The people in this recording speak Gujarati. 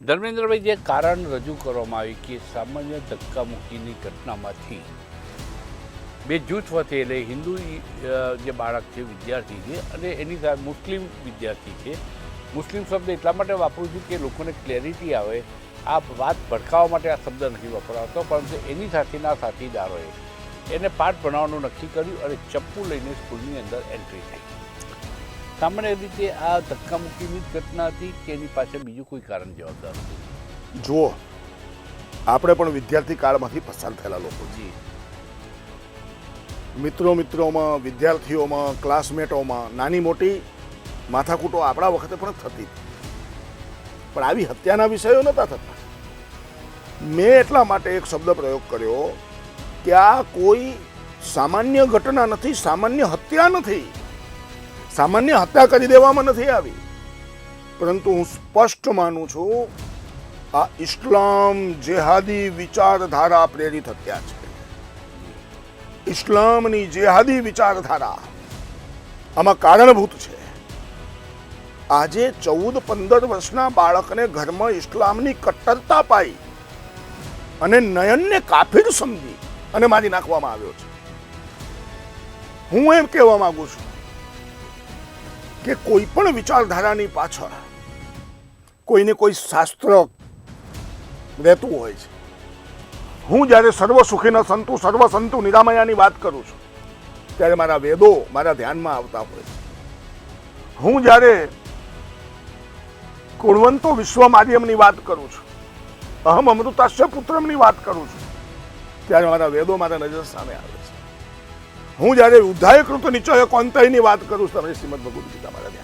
ધર્મેન્દ્રભાઈ, જે કારણ રજૂ કરવામાં આવ્યું કે સામાન્ય ધક્કામુક્કીની ઘટનામાંથી બે જૂથ વચ્ચે એટલે હિન્દુ જે બાળક છે, વિદ્યાર્થી છે અને એની સાથે મુસ્લિમ વિદ્યાર્થી છે. મુસ્લિમ શબ્દ એટલા માટે વાપરું છું કે લોકોને ક્લેરિટી આવે. આ વાત ભડકાવવા માટે આ શબ્દ નથી વપરાતો, પરંતુ એની સાથેના સાથીદારોએ એને પાઠ ભણાવવાનું નક્કી કર્યું અને ચપ્પુ લઈને સ્કૂલની અંદર એન્ટ્રી થઈ. સામાન્ય રીતે આ ધક્કામુક્કીની જ ઘટના હતી કે એની પાછળ બીજું કોઈ કારણ જવાબદાર હતું? જુઓ, આપણે પણ વિદ્યાર્થી કાળમાંથી પસાર થયેલા લોકો જી મિત્રો મિત્રોમાં, વિદ્યાર્થીઓમાં, ક્લાસમેટોમાં નાની મોટી માથાકૂટો આપણા વખતે પણ થતી. પણ આવી હત્યાના વિષયો નહોતા થતા. મેં એટલા માટે એક શબ્દ પ્રયોગ કર્યો કે આ કોઈ સામાન્ય ઘટના નથી, સામાન્ય હત્યા નથી. સામાન્ય હત્યા કરી દેવામાં નથી આવી. પરંતુ હું સ્પષ્ટ માનું છું, આ ઇસ્લામ જેહાદી વિચારધારા પ્રેરિત હત્યા છે. ઇસ્લામની જેહાદી વિચારધારા આમાં કારણભૂત છે. આજે ચૌદ પંદર વર્ષના બાળકને ઘરમાં ઇસ્લામની કટ્ટરતા પાઈ અને નયનને કાફીર સમજી અને મારી નાખવામાં આવ્યો છે. હું એમ કહેવા માંગુ છું કે કોઈ પણ વિચારધારાની પાછળ કોઈને કોઈ શાસ્ત્ર રહેતું હોય છે. હું જ્યારે સર્વ સુખીના સંતુ, સર્વ સંતુ નિરામયાની વાત કરું છું, ત્યારે મારા વેદો મારા ધ્યાનમાં આવતા હોય છે. હું જ્યારે ગુણવંતો વિશ્વ માધ્યમની વાત કરું છું, અહમ અમૃતાશ્ય પુત્રમની વાત કરું છું, ત્યારે મારા વેદો મારા નજર સામે આવે છે. હું જ્યારે ઉદ્ધાયકૃત નિશ્ચય કોંતયની વાત કરું છું ત્યારે શ્રીમદ ભગવદ ગીતા ધ્યાન